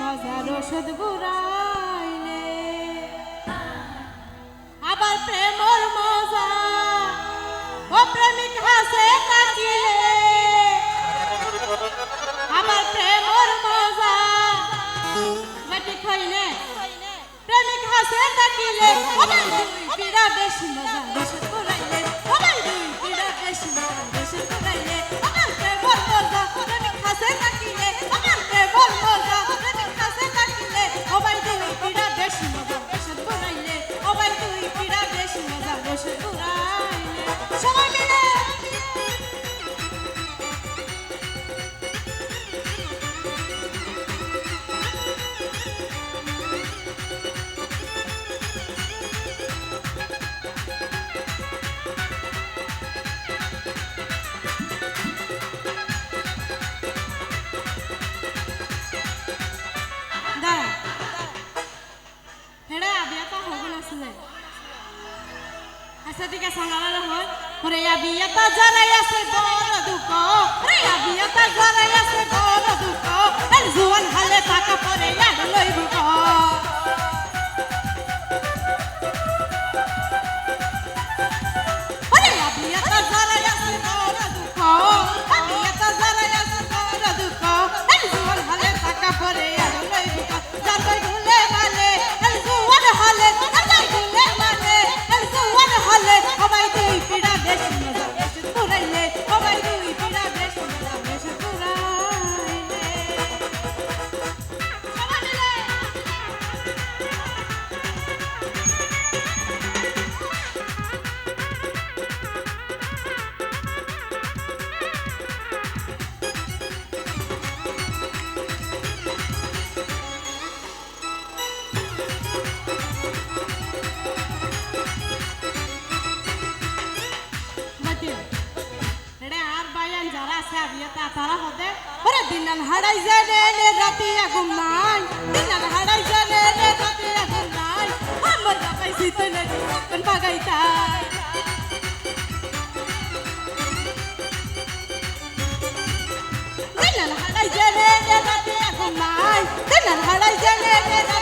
মজার ওষুধ বুড়াইলে। আবার প্রেমর মজা, ও প্রেমিক হাসে তাকিলে আবার প্রেমর মজা, মাটি খাইলে। প্রেমিক হাসে তাকিলে আমার দুই পিড়া বেশি মজা আমার দুই পিড়া বেশি মজা বেশি করাইলে আমার আচ্ছা ঠিক আছে সাংগালা হয় ওরে বিয়াটা জানাই আছে বড় দুঃখ ওরে বিয়াটা জানাই আছে বড় দুঃখ আর তারা হদে। ওরে দিনাল হাড়াই জানে রাতি আগুন নাই। দিনাল হাড়াই জানে রাতি নাই। আমার বাবাই সিতে নে কোন বাগাইতাই দিনাল হাড়াই জানে রাতি আগুন নাই। দিনাল হাড়াই জানে রাতি